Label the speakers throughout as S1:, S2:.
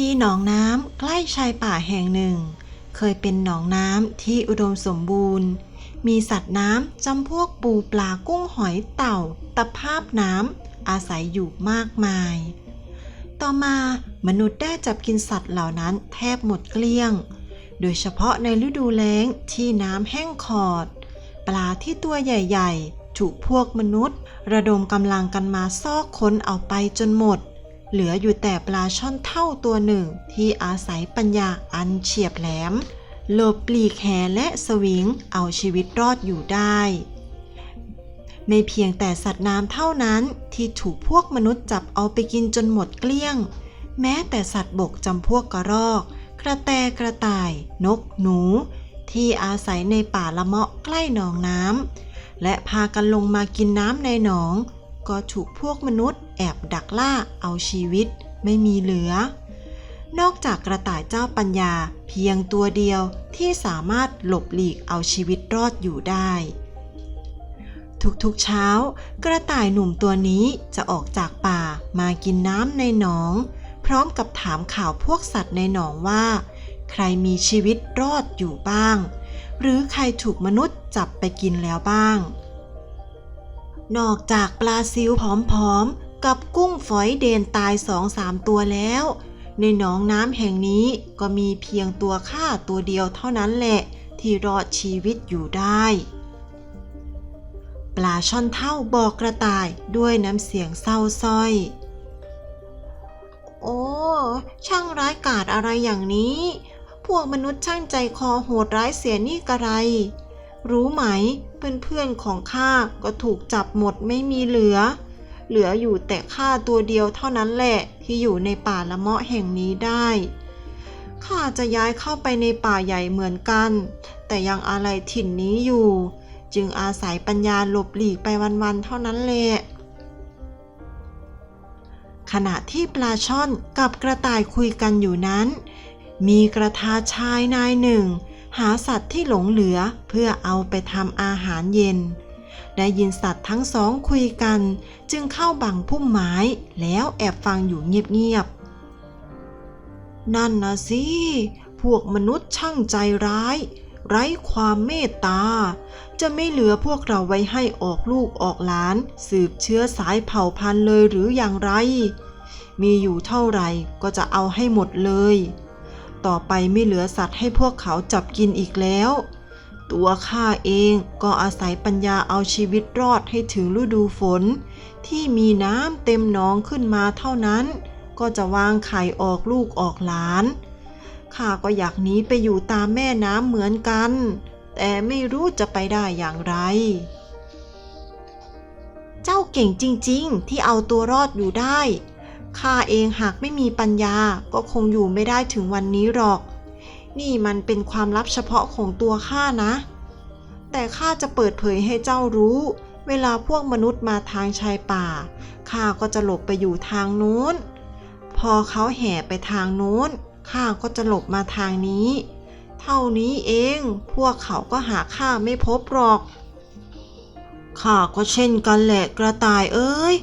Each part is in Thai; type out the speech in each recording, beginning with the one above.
S1: ที่หนองน้ำใกล้ชายป่าแห่งหนึ่ง เคยเป็นหนองน้ำที่อุดมสมบูรณ์ มีสัตว์น้ำจำพวกปูปลากุ้งหอยเต่า ตะภาพน้ำอาศัยอยู่มากมาย ต่อมามนุษย์ได้จับกินสัตว์เหล่านั้นแทบหมดเกลี้ยง โดยเฉพาะในฤดูแล้งที่น้ำแห้งขอด ปลาที่ตัวใหญ่ ๆ ถูกพวกมนุษย์ ระดมกำลังกันมาซอกค้นเอาไปจนหมด เหลืออยู่แต่ปลาช่อนเท่าตัวหนึ่ง ที่อาศัยปัญญาอันเฉียบแหลมหลบปลีกแหและสวิงเอาชีวิตรอดอยู่ได้ ไม่เพียงแต่สัตว์น้ำเท่านั้นที่ถูกพวกมนุษย์จับเอาไปกินจนหมดเกลี้ยง แม้แต่สัตว์บกจำพวกกระรอก กระแตกระต่าย นกหนู ที่อาศัยในป่าละเมาะใกล้หนองน้ำและพากันลงมากินน้ำในหนอง ก็ถูกพวกมนุษย์แอบดักล่าเอาชีวิตไม่มีเหลือ นอกจากกระต่ายเจ้าปัญญาเพียงตัวเดียวที่สามารถหลบหลีกเอาชีวิตรอดอยู่ได้ ทุกๆเช้า กระต่ายหนุ่มตัวนี้จะออกจากป่ามากินน้ำในหนอง พร้อมกับถามข่าวพวกสัตว์ในหนองว่า ใครมีชีวิตรอดอยู่บ้าง หรือใครถูกมนุษย์จับไปกินแล้วบ้าง นอกจากปลาซิวผอมๆ กับกุ้งฝอยเดนตายสองสามตัวแล้ว ในหนองน้ำแห่งนี้ก็มีเพียงตัวข้าตัวเดียวเท่านั้นแหละ ที่รอดชีวิตอยู่ได้ ปลาช่อนเท่าบอกกระต่ายด้วยน้ำเสียงเศร้าส้อย โอ้ ช่างร้ายกาจอะไรอย่างนี้ พวกมนุษย์ช่างใจคอโหดร้ายเสียนี่กระไร รู้ไหม เพื่อนๆของข้าก็ถูกจับหมดไม่มีเหลือ เหลืออยู่แต่ข้าตัวเดียวเท่านั้นแหละที่อยู่ในป่าละเมาะแห่งนี้ได้ข้าจะย้ายเข้าไปในป่าใหญ่เหมือนกัน แต่ยังอะไรถิ่นนี้อยู่ จึงอาศัยปัญญาหลบหลีกไปวันๆเท่านั้นแหละขณะที่ปลาช่อนกับกระต่ายคุยกันอยู่นั้น มีกระทาชายนายหนึ่ง หาสัตว์ที่หลงเหลือเพื่อเอาไปทำอาหารเย็น ได้ยินสัตว์ทั้งสองคุยกัน จึงเข้าบังพุ่มไม้แล้วแอบฟังอยู่เงียบๆ นั่นนะสิ พวกมนุษย์ช่างใจร้าย ไร้ความเมตตา จะไม่เหลือพวกเราไว้ให้ออกลูกออกหลาน สืบเชื้อสายเผ่าพันธุ์เลยหรืออย่างไร มีอยู่เท่าไหร่ก็จะเอาให้หมดเลย ต่อไปไม่เหลือสัตว์ให้พวกเขาจับกินอีกแล้ว ตัวข้าเองก็อาศัยปัญญาเอาชีวิตรอดให้ถึงฤดูฝน ที่มีน้ำเต็มหนองขึ้นมาเท่านั้น ก็จะวางไข่ออกลูกออกหลานข้าก็อยากหนีไปอยู่ตามแม่น้ำเหมือนกัน แต่ไม่รู้จะไปได้อย่างไร เจ้าเก่งจริง ๆ ที่เอาตัวรอดอยู่ได้ ข้าเองหากไม่มีปัญญาก็คงอยู่ไม่ได้ถึงวันนี้หรอก นี่มันเป็นความลับเฉพาะของตัวข้านะ แต่ข้าจะเปิดเผยให้เจ้ารู้ เวลาพวกมนุษย์มาทางชายป่าข้าก็จะหลบไปอยู่ทางนู้น พอเขาแห่ไปทางนู้นข้าก็จะหลบมาทางนี้ เท่านี้เอง พวกเขาก็หาข้าไม่พบหรอกข้าก็เช่นกันแหละกระต่ายเอ้ย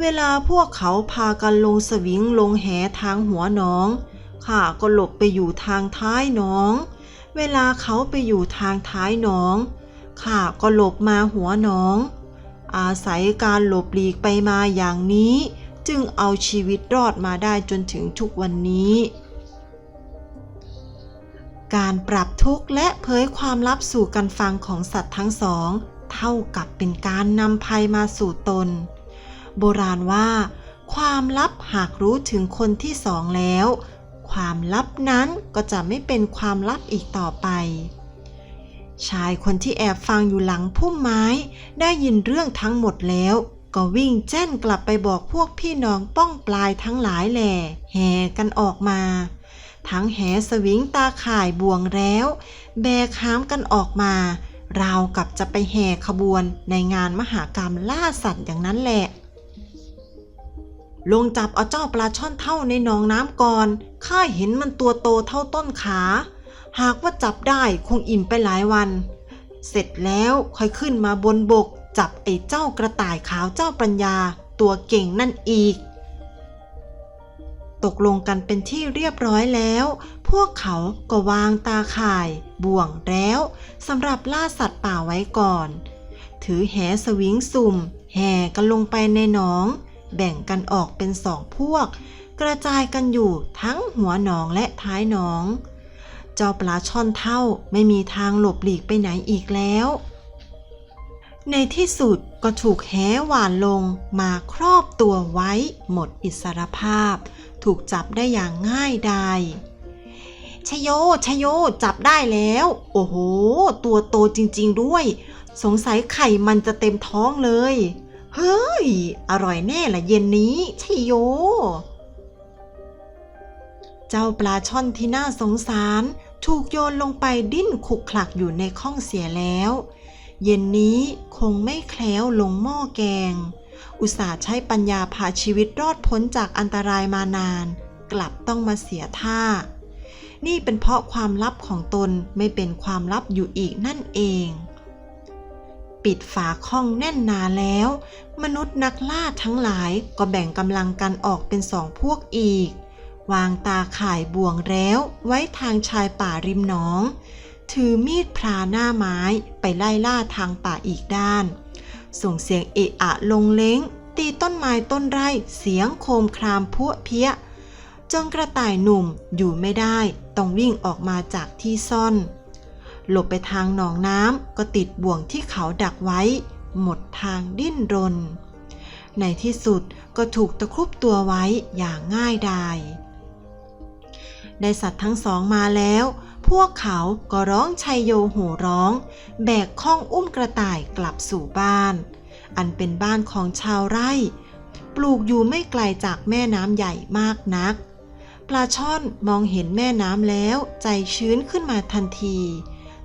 S1: เวลาพวกเขาพากันลงสวิงลงแหทางหัวหนอง ข้าก็หลบไปอยู่ทางท้ายหนอง เวลาเขาไปอยู่ทางท้ายหนอง ข้าก็หลบมาหัวหนอง อาศัยการหลบหลีกไปมาอย่างนี้ จึงเอาชีวิตรอดมาได้จนถึงทุกวันนี้ การปรับทุกข์และเผยความลับสู่กันฟังของสัตว์ทั้งสอง เท่ากับเป็นการนำภัยมาสู่ตน โบราณว่า ความลับหากรู้ถึงคนที่สองแล้ว ความลับนั้นก็จะไม่เป็นความลับอีกต่อไป ชายคนที่แอบฟังอยู่หลังพุ่มไม้ ได้ยินเรื่องทั้งหมดแล้ว ก็วิ่งแจ้นกลับไปบอกพวกพี่น้องป้องปลายทั้งหลายแหล่แห่กันออกมาทั้งแหสวิงตาข่ายบ่วงแล้ว แบกหามกันออกมา ราวกับจะไปแห่ขบวนในงานมหากรรมล่าสัตว์อย่างนั้นแหละ ลงจับเอาเจ้าปลาช่อนเท่าในหนองน้ำก่อน ข้าเห็นมันตัวโตเท่าต้นขา หากว่าจับได้คงอิ่มไปหลายวัน เสร็จแล้วค่อยขึ้นมาบนบก จับไอ้เจ้ากระต่ายขาวเจ้าปัญญา ตัวเก่งนั่นอีก ตกลงกันเป็นที่เรียบร้อยแล้ว พวกเขาก็วางตาข่าย บ่วงแล้วสำหรับล่าสัตว์ป่าไว้ก่อน ถือแหสวิงสุ่ม แห่กันลงไปในหนอง แบ่งกันออกเป็นสองพวก กระจายกันอยู่ทั้งหัวหนองและท้ายหนอง เจ้าปลาช่อนเท่าไม่มีทางหลบหลีกไปไหนอีกแล้ว ในที่สุดก็ถูกแหหวานลงมาครอบตัวไว้หมดอิสรภาพ ถูกจับได้อย่างง่ายดายชโยชโยจับได้แล้ว โอ้โห ตัวโตจริง ๆ ด้วย สงสัยไข่มันจะเต็มท้องเลย เฮ้ย อร่อยแน่ละเย็นนี้ชโย เจ้าปลาช่อนที่น่าสงสาร ถูกโยนลงไปดิ้นขุกขลักอยู่ในข้องเสียแล้ว เย็นนี้คงไม่แคล้วลงหม้อแกง อุตส่าห์ใช้ปัญญาพาชีวิตรอดพ้นจากอันตรายมานาน กลับต้องมาเสียท่า นี่เป็นเพราะความลับของตนไม่เป็นความลับอยู่อีกนั่นเอง ปิดฝาข้องแน่นหนาแล้ว มนุษย์นักล่าทั้งหลายก็แบ่งกำลังกันออกเป็นสองพวกอีก วางตาข่ายบ่วงแล้วไว้ทางชายป่าริมหนอง ถือมีดพราหน้าไม้ไปไล่ล่าทางป่าอีกด้าน ส่งเสียงเอะอะลงเล้ง ตีต้นไม้ต้นไร่เสียงโคมครามพวเพี้ยจนกระต่ายหนุ่มอยู่ไม่ได้ ต้องวิ่งออกมาจากที่ซ่อน หลบไปทางหนองน้ำก็ติดบ่วงที่เขาดักไว้ หมดทางดิ้นรน ในที่สุดก็ถูกตะครุบตัวไว้อย่างง่ายดายได้สัตว์ทั้งสองมาแล้ว พวกเขาก็ร้องชัยโยโห่ร้อง แบกข้องอุ้มกระต่ายกลับสู่บ้าน อันเป็นบ้านของชาวไร่ ปลูกอยู่ไม่ไกลจากแม่น้ำใหญ่มากนัก ปลาช่อนมองเห็นแม่น้ำแล้วใจชื้นขึ้นมาทันที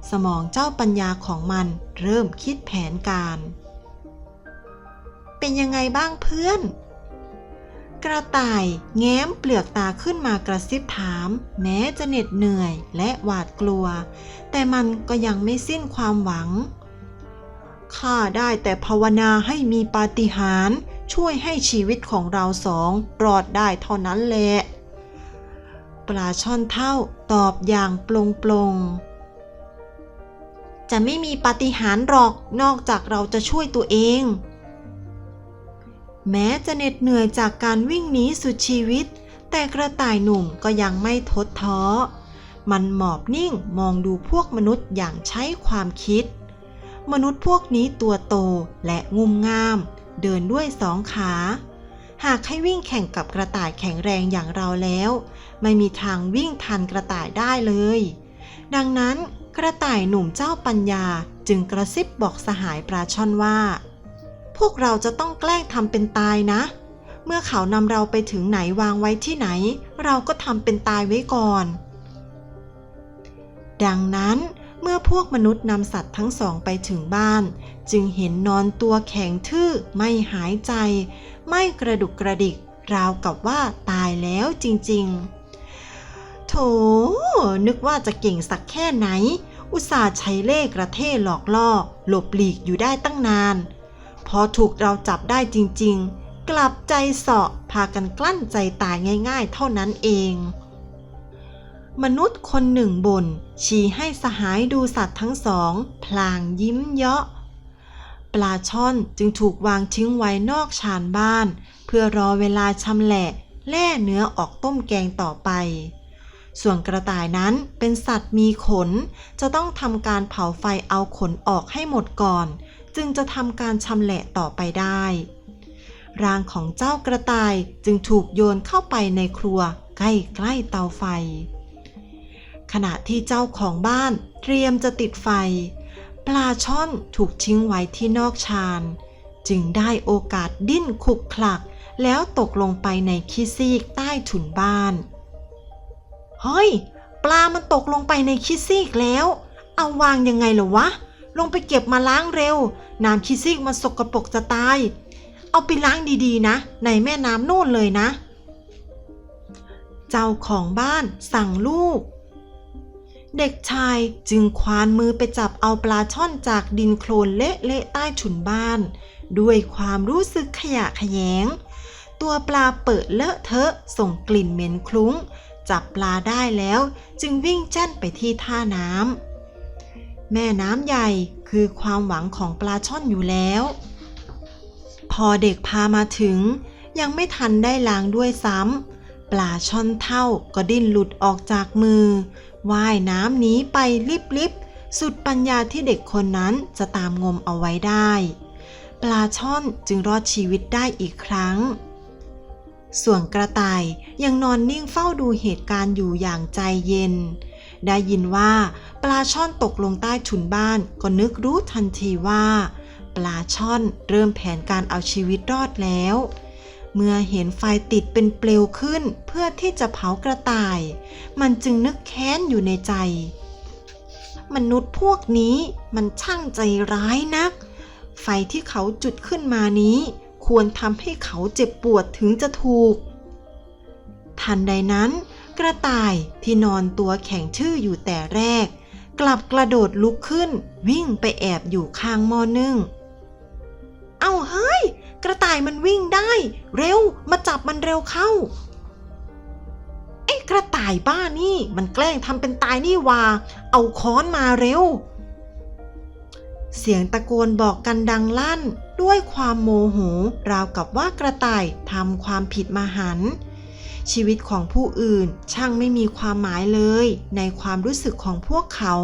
S1: สมองเจ้าปัญญาของมันเริ่มคิดแผนการ เป็นยังไงบ้างเพื่อน กระต่ายแง้มเปลือกตาขึ้นมากระซิบถาม แม้จะเหน็ดเหนื่อยและหวาดกลัว แต่มันก็ยังไม่สิ้นความหวังข้าได้แต่ภาวนาให้มีปาฏิหาริย์ช่วยให้ชีวิตของเราสองรอดได้เท่านั้นแหละ ปลาช่อนเท่าตอบอย่างปลงปลง จะไม่มีปาฏิหาริย์หรอกนอกจากเราจะช่วยตัวเอง แม้จะเหน็ดเหนื่อยจากการวิ่งหนีสุดชีวิต แต่กระต่ายหนุ่มก็ยังไม่ทดท้อ มันหมอบนิ่งมองดูพวกมนุษย์อย่างใช้ความคิด มนุษย์พวกนี้ตัวโตและงุมงาม เดินด้วยสองขา หากให้วิ่งแข่งกับกระต่ายแข็งแรงอย่างเราแล้ว ไม่มีทางวิ่งทันกระต่ายได้เลย ดังนั้น กระต่ายหนุ่มเจ้าปัญญาจึงกระซิบบอกสหายปลาช่อนว่า พวกเราจะต้องแกล้งทำเป็นตายนะ เมื่อเขานำเราไปถึงไหนวางไว้ที่ไหน เราก็ทำเป็นตายไว้ก่อน ดังนั้นเมื่อพวกมนุษย์นำสัตว์ทั้งสองไปถึงบ้าน จึงเห็นนอนตัวแข็งทื่อไม่หายใจ ไม่กระดุกกระดิก ราวกับว่าตายแล้วจริงๆ โถ นึกว่าจะเก่งสักแค่ไหน อุตส่าห์ใช้เล่กระเท่หลอกล่อ หลบหลีกอยู่ได้ตั้งนาน พอถูกเราจับได้จริงๆ กลับใจเสาะพากันกลั้นใจตายง่ายๆ เท่านั้นเอง มนุษย์คนหนึ่งบน่นชี้ให้สหายดูสัตว์ทั้งสอง พลางยิ้มเยาะ ปลาช่อนจึงถูกวางทิ้งไว้นอกชานบ้าน เพื่อรอเวลาชำแหละแล่เนื้อออกต้มแกงต่อไป ส่วนกระต่ายนั้นเป็นสัตว์มีขน จะต้องทำการเผาไฟเอาขนออกให้หมดก่อน จึงจะทำการชำแหละต่อไปได้ ร่างของเจ้ากระต่ายจึงถูกโยนเข้าไปในครัว ใกล้ๆเตาไฟ ขณะที่เจ้าของบ้านเตรียมจะติดไฟ ปลาช่อนถูกทิ้งไว้ที่นอกชานจึงได้โอกาสดิ้นขุกคลัก แล้วตกลงไปในขี้ซีกใต้ถุนบ้าน เฮ้ย ปลามันตกลงไปในขี้ซีกแล้ว เอาวางยังไงเหรอวะ ลงไปเก็บมาล้างเร็ว น้ำขี้ซีกมันสกรปรกจะตาย เอาไปล้างดีๆนะ ในแม่น้ำนู่นเลยนะ เจ้าของบ้านสั่งลูก เด็กชายจึงควานมือไปจับเอาปลาช่อนจากดินโคลนเละๆใต้ถุนบ้าน ด้วยความรู้สึกขยะแขยง ตัวปลาเปิดเลอะเทอะส่งกลิ่นเหม็นคลุ้ง จับปลาได้แล้ว จึงวิ่งแจ้นไปที่ท่าน้ำแม่น้ำใหญ่คือความหวังของปลาช่อนอยู่แล้ว พอเด็กพามาถึง ยังไม่ทันได้ล้างด้วยซ้ำปลาช่อนเท่าก็ดิ้นหลุดออกจากมือว่ายน้ำหนีไปลิบๆสุดปัญญาที่เด็กคนนั้นจะตามงมเอาไว้ได้ ปลาช่อนจึงรอดชีวิตได้อีกครั้ง ส่วนกระต่ายยังนอนนิ่งเฝ้าดูเหตุการณ์อยู่อย่างใจเย็น ได้ยินว่าปลาช่อนตกลงใต้ถุนบ้านก็นึกรู้ทันทีว่า ปลาช่อนเริ่มแผนการเอาชีวิตรอดแล้ว เมื่อเห็นไฟติดเป็นเปลวขึ้นเพื่อที่จะเผากระต่าย มันจึงนึกแค้นอยู่ในใจ มนุษย์พวกนี้มันช่างใจร้ายนัก ไฟที่เขาจุดขึ้นมานี้ ควรทำให้เขาเจ็บปวดถึงจะถูก ทันใดนั้น กระต่ายที่นอนตัวแข็งชื่ออยู่แต่แรก กลับกระโดดลุกขึ้น วิ่งไปแอบอยู่ข้างหม้อนึ่ง เอาเฮ้ย กระต่ายมันวิ่งได้ เร็วมาจับมันเร็วเข้าไอ้กระต่ายบ้านี่มันแกล้งทำเป็นตายนี่ว่าเอาค้อนมาเร็ว เสียงตะโกนบอกกันดังลั่น ด้วยความโมโหราวกับว่ากระต่ายทำความผิดมาหัน ชีวิตของผู้อื่นช่างไม่มีความหมายเลย ในความรู้สึกของพวกเขา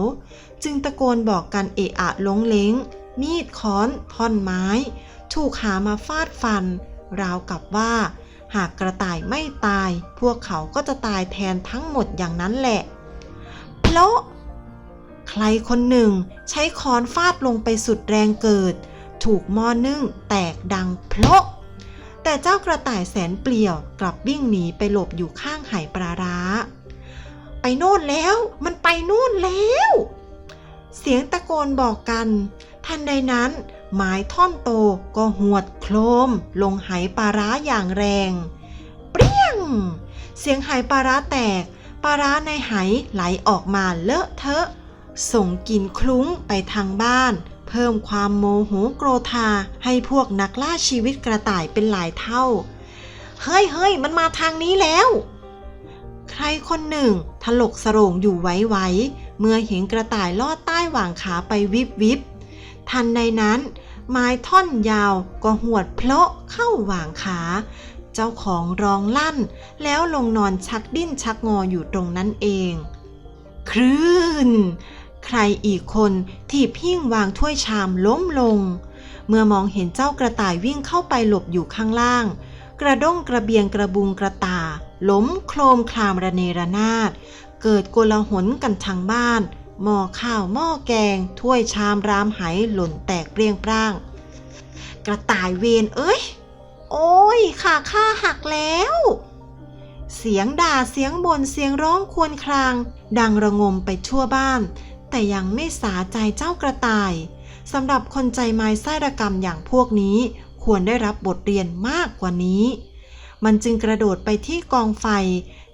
S1: จึงตะโกนบอกกันเอะอะลงเล้ง มีดค้อน ท่อนไม้ ถูกหามาฟาดฟัน ราวกับว่า หากกระต่ายไม่ตาย พวกเขาก็จะตายแทนทั้งหมดอย่างนั้นแหละ เพราะ รคนหนึ่ง ใช้ค้อนฟาดลงไปสุดแรงเกิด ถูกหม้อนึ่งแตกดังเพลาะแต่เจ้ากระต่ายแสนเปลี่ยวกลับวิ่งหนีไปหลบอยู่ข้างไหปลาร้า ไปโน่นแล้วมันไปโน่นแล้ว เสียงตะโกนบอกกัน ทันใดนั้น ไม้ท่อนโตก็หวดโครม ลงไหปลาร้าอย่างแรง เปรี้ยง เสียงไหปลาร้าแตกปลาร้าในไหไหลออกมาเลอะเทอะ ส่งกลิ่นคลุ้งไปทางบ้าน เพิ่มความโมโหโกรธาให้พวกนักล่าชีวิตกระต่ายเป็นหลายเท่า เฮ้ยเฮ้ยมันมาทางนี้แล้ว ใครคนหนึ่งถลกสโรงอยู่ไว้ๆเมื่อเห็นกระต่ายลอดใต้หว่างขาไปวิบวิบทันใดนั้น ไม้ท่อนยาวก็หวดเพลาะเข้าหว่างขา เจ้าของร้องลั่น แล้วลงนอนชักดิ้นชักงออยู่ตรงนั้นเอง คลื่น ใครอีกคนที่พิ้งวางถ้วยชามล้มลง เมื่อมองเห็นเจ้ากระต่ายวิ่งเข้าไปหลบอยู่ข้างล่าง กระด้งกระเบียงกระบุงกระตาล้มโครมคลามระเนระนาด เกิดโกลาหลกันทางบ้านหม้อข้าวหม้อแกง ถ้วยชามรามไหหล่นแตกเปรี้ยงปร้าง กระต่ายเวนเอ้ย โอ้ยขาข้าหักแล้ว เสียงด่าเสียงบ่นเสียงร้องควญคราง ดังระงมไปทั่วบ้าน แต่ยังไม่สาใจเจ้ากระต่ายสำหรับคนใจไม้ไส้ระกรรมอย่างพวกนี้ควรได้รับบทเรียนมากกว่านี้ มันจึงกระโดดไปที่กองไฟ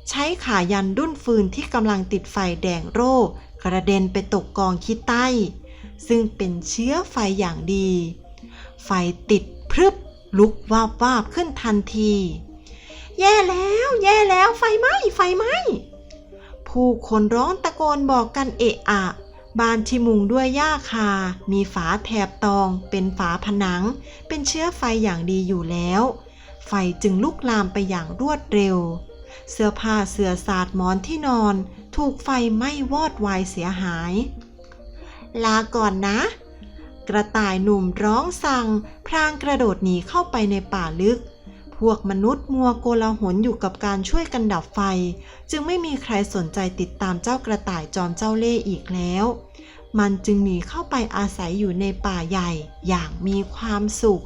S1: ใช้ขายันดุ้นฟืนที่กำลังติดไฟแดงโร่กระเด็นไปตกกองขี้ใต้ ซึ่งเป็นเชื้อไฟอย่างดี ไฟติดพรึบลุกวาบวาบขึ้นทันที แย่แล้ว แย่แล้วไฟไหม้ไฟไหม้ผู้คนร้องตะโกนบอกกันเอะอะ บ้านที่มุงด้วยหญ้าคา มีฝาแถบตอง เป็นฝาผนัง เป็นเชื้อไฟอย่างดีอยู่แล้ว ไฟจึงลุกลามไปอย่างรวดเร็ว เสื้อผ้าเสื่อสาดหมอนที่นอน ถูกไฟไหม้วอดวายเสียหาย ลาก่อนนะ กระต่ายหนุ่มร้องสั่ง พรางกระโดดหนีเข้าไปในป่าลึก พวกมนุษย์มัวโกลาหลอยู่กับการช่วยกันดับไฟ จึงไม่มีใครสนใจติดตามเจ้ากระต่ายจอมเจ้าเล่ห์อีกแล้ว มันจึงหนีเข้าไปอาศัยอยู่ในป่าใหญ่อย่างมีความสุข